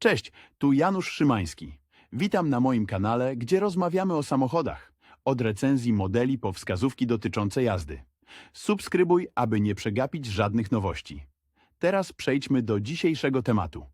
Cześć, tu Janusz Szymański. Witam na moim kanale, gdzie rozmawiamy o samochodach. Od recenzji modeli po wskazówki dotyczące jazdy. Subskrybuj, aby nie przegapić żadnych nowości. Teraz przejdźmy do dzisiejszego tematu.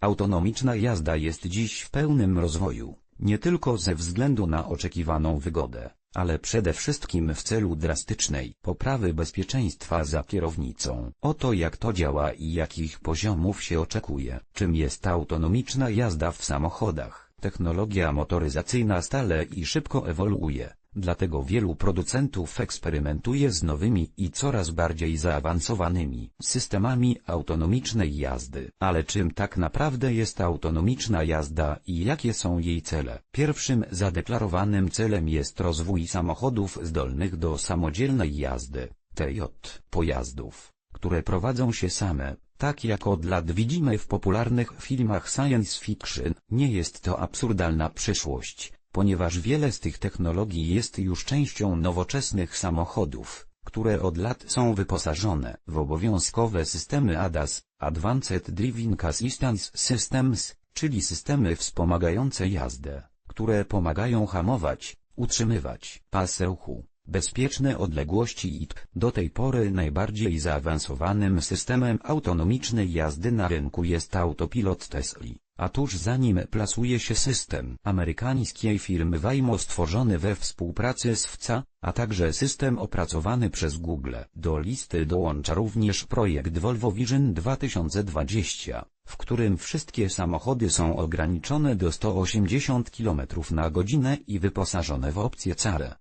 Autonomiczna jazda jest dziś w pełnym rozwoju, nie tylko ze względu na oczekiwaną wygodę, ale przede wszystkim w celu drastycznej poprawy bezpieczeństwa za kierownicą. Oto jak to działa i jakich poziomów się oczekuje. Czym jest autonomiczna jazda w samochodach? Technologia motoryzacyjna stale i szybko ewoluuje. Dlatego wielu producentów eksperymentuje z nowymi i coraz bardziej zaawansowanymi systemami autonomicznej jazdy. Ale czym tak naprawdę jest autonomiczna jazda i jakie są jej cele? Pierwszym zadeklarowanym celem jest rozwój samochodów zdolnych do samodzielnej jazdy, TJ, pojazdów, które prowadzą się same. Tak jak od lat widzimy w popularnych filmach science fiction, nie jest to absurdalna przyszłość, ponieważ wiele z tych technologii jest już częścią nowoczesnych samochodów, które od lat są wyposażone w obowiązkowe systemy ADAS, Advanced Driving Assistance Systems, czyli systemy wspomagające jazdę, które pomagają hamować, utrzymywać pas ruchu, bezpieczne odległości IT. Do tej pory najbardziej zaawansowanym systemem autonomicznej jazdy na rynku jest autopilot Tesla. A tuż za nim plasuje się system amerykańskiej firmy Waymo stworzony we współpracy z FCA, a także system opracowany przez Google. Do listy dołącza również projekt Volvo Vision 2020, w którym wszystkie samochody są ograniczone do 180 km na godzinę i wyposażone w opcję CARE,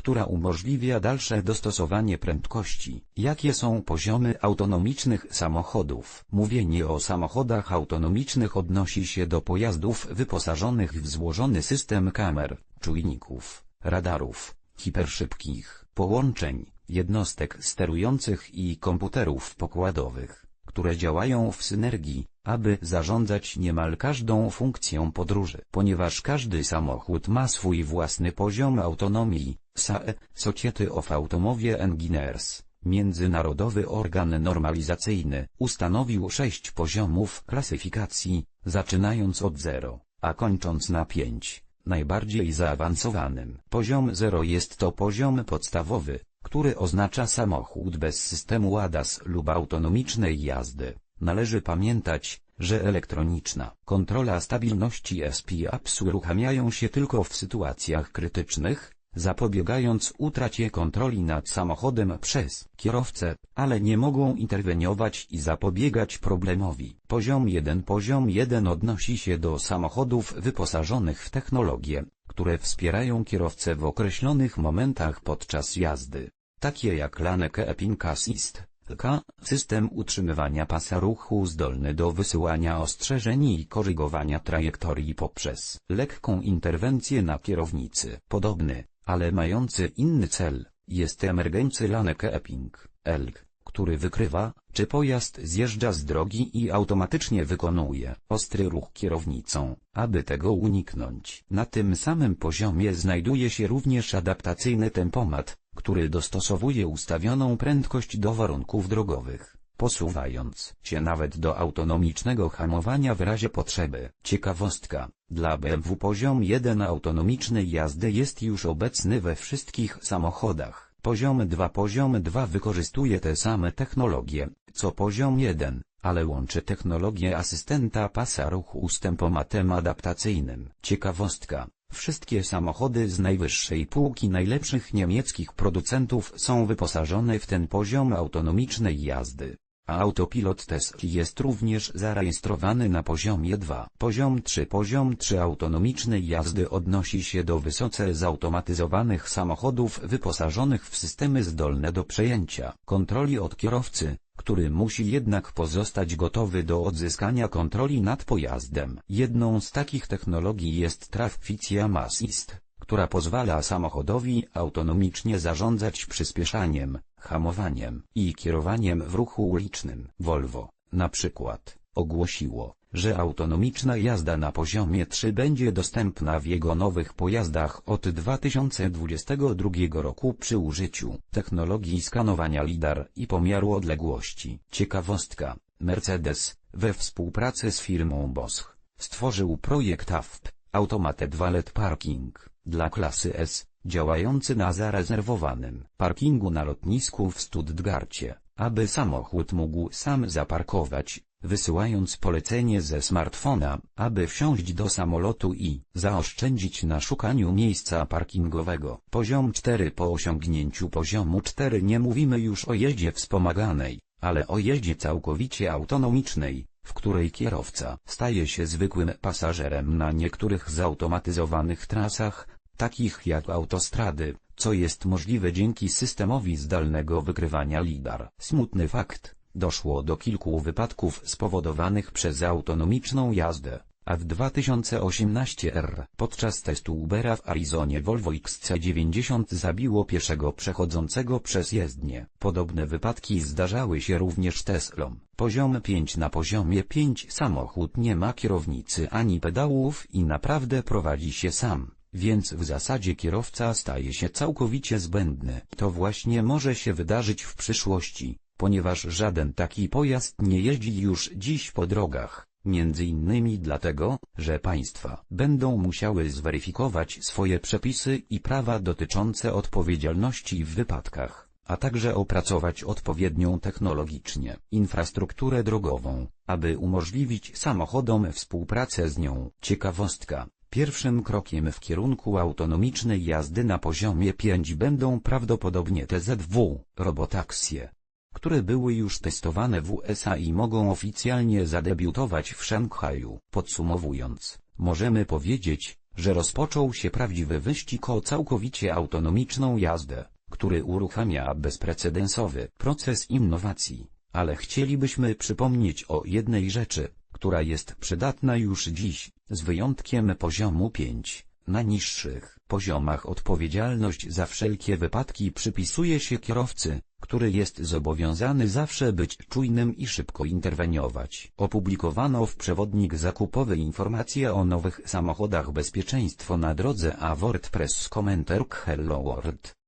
która umożliwia dalsze dostosowanie prędkości. Jakie są poziomy autonomicznych samochodów? Mówienie o samochodach autonomicznych odnosi się do pojazdów wyposażonych w złożony system kamer, czujników, radarów, hiperszybkich połączeń, jednostek sterujących i komputerów pokładowych, które działają w synergii, aby zarządzać niemal każdą funkcją podróży. Ponieważ każdy samochód ma swój własny poziom autonomii, SAE, Society of Automobile Engineers, międzynarodowy organ normalizacyjny, ustanowił sześć poziomów klasyfikacji, zaczynając od 0, a kończąc na 5. Najbardziej zaawansowanym poziom 0 jest to poziom podstawowy, który oznacza samochód bez systemu ADAS lub autonomicznej jazdy. Należy pamiętać, że elektroniczna kontrola stabilności SPAPS uruchamiają się tylko w sytuacjach krytycznych, zapobiegając utracie kontroli nad samochodem przez kierowcę, ale nie mogą interweniować i zapobiegać problemowi. Poziom 1 Poziom 1 odnosi się do samochodów wyposażonych w technologie, które wspierają kierowcę w określonych momentach podczas jazdy, takie jak Lane Keeping Assist, LK, system utrzymywania pasa ruchu zdolny do wysyłania ostrzeżeń i korygowania trajektorii poprzez lekką interwencję na kierownicy. Podobny, ale mający inny cel, jest Emergency Lane Keeping, ELK, który wykrywa, czy pojazd zjeżdża z drogi i automatycznie wykonuje ostry ruch kierownicą, aby tego uniknąć. Na tym samym poziomie znajduje się również adaptacyjny tempomat, który dostosowuje ustawioną prędkość do warunków drogowych, posuwając się nawet do autonomicznego hamowania w razie potrzeby. Ciekawostka, dla BMW poziom 1 autonomicznej jazdy jest już obecny we wszystkich samochodach. Poziom 2 Poziom 2 wykorzystuje te same technologie, co poziom 1, ale łączy technologię asystenta pasa ruchu z tempomatem adaptacyjnym. Ciekawostka, Wszystkie samochody z najwyższej półki najlepszych niemieckich producentów są wyposażone w ten poziom autonomicznej jazdy. Autopilot Tesla jest również zarejestrowany na poziomie 2. Poziom 3 Poziom 3 autonomicznej jazdy odnosi się do wysoce zautomatyzowanych samochodów wyposażonych w systemy zdolne do przejęcia kontroli od kierowcy, który musi jednak pozostać gotowy do odzyskania kontroli nad pojazdem. Jedną z takich technologii jest Traficia Assist, która pozwala samochodowi autonomicznie zarządzać przyspieszaniem, hamowaniem i kierowaniem w ruchu ulicznym. Volvo, na przykład, ogłosiło, że autonomiczna jazda na poziomie 3 będzie dostępna w jego nowych pojazdach od 2022 roku przy użyciu technologii skanowania LiDAR i pomiaru odległości. Ciekawostka, Mercedes, we współpracy z firmą Bosch, stworzył projekt AFP, Automated Valet Parking, dla klasy S, działający na zarezerwowanym parkingu na lotnisku w Stuttgarcie, aby samochód mógł sam zaparkować, wysyłając polecenie ze smartfona, aby wsiąść do samolotu i zaoszczędzić na szukaniu miejsca parkingowego. Poziom 4 Po osiągnięciu poziomu 4 nie mówimy już o jeździe wspomaganej, ale o jeździe całkowicie autonomicznej, w której kierowca staje się zwykłym pasażerem na niektórych zautomatyzowanych trasach, takich jak autostrady, co jest możliwe dzięki systemowi zdalnego wykrywania lidar. Smutny fakt, doszło do kilku wypadków spowodowanych przez autonomiczną jazdę, a w 2018 r. podczas testu Ubera w Arizonie Volvo XC90 zabiło pieszego przechodzącego przez jezdnię. Podobne wypadki zdarzały się również Teslom. Poziom 5 Na poziomie 5 samochód nie ma kierownicy ani pedałów i naprawdę prowadzi się sam więc w zasadzie kierowca staje się całkowicie zbędny. To właśnie może się wydarzyć w przyszłości, ponieważ żaden taki pojazd nie jeździ już dziś po drogach, między innymi dlatego, że państwa będą musiały zweryfikować swoje przepisy i prawa dotyczące odpowiedzialności w wypadkach, a także opracować odpowiednią technologicznie infrastrukturę drogową, aby umożliwić samochodom współpracę z nią. Ciekawostka. Pierwszym krokiem w kierunku autonomicznej jazdy na poziomie 5 będą prawdopodobnie TZW, robotaksje, które były już testowane w USA i mogą oficjalnie zadebiutować w Szanghaju. Podsumowując, możemy powiedzieć, że rozpoczął się prawdziwy wyścig o całkowicie autonomiczną jazdę, który uruchamia bezprecedensowy proces innowacji, ale chcielibyśmy przypomnieć o jednej rzeczy, która jest przydatna już dziś, z wyjątkiem poziomu 5. Na niższych poziomach odpowiedzialność za wszelkie wypadki przypisuje się kierowcy, który jest zobowiązany zawsze być czujnym i szybko interweniować. Opublikowano w przewodnik zakupowy informacje o nowych samochodach bezpieczeństwo na drodze a WordPress komentarz Hello World.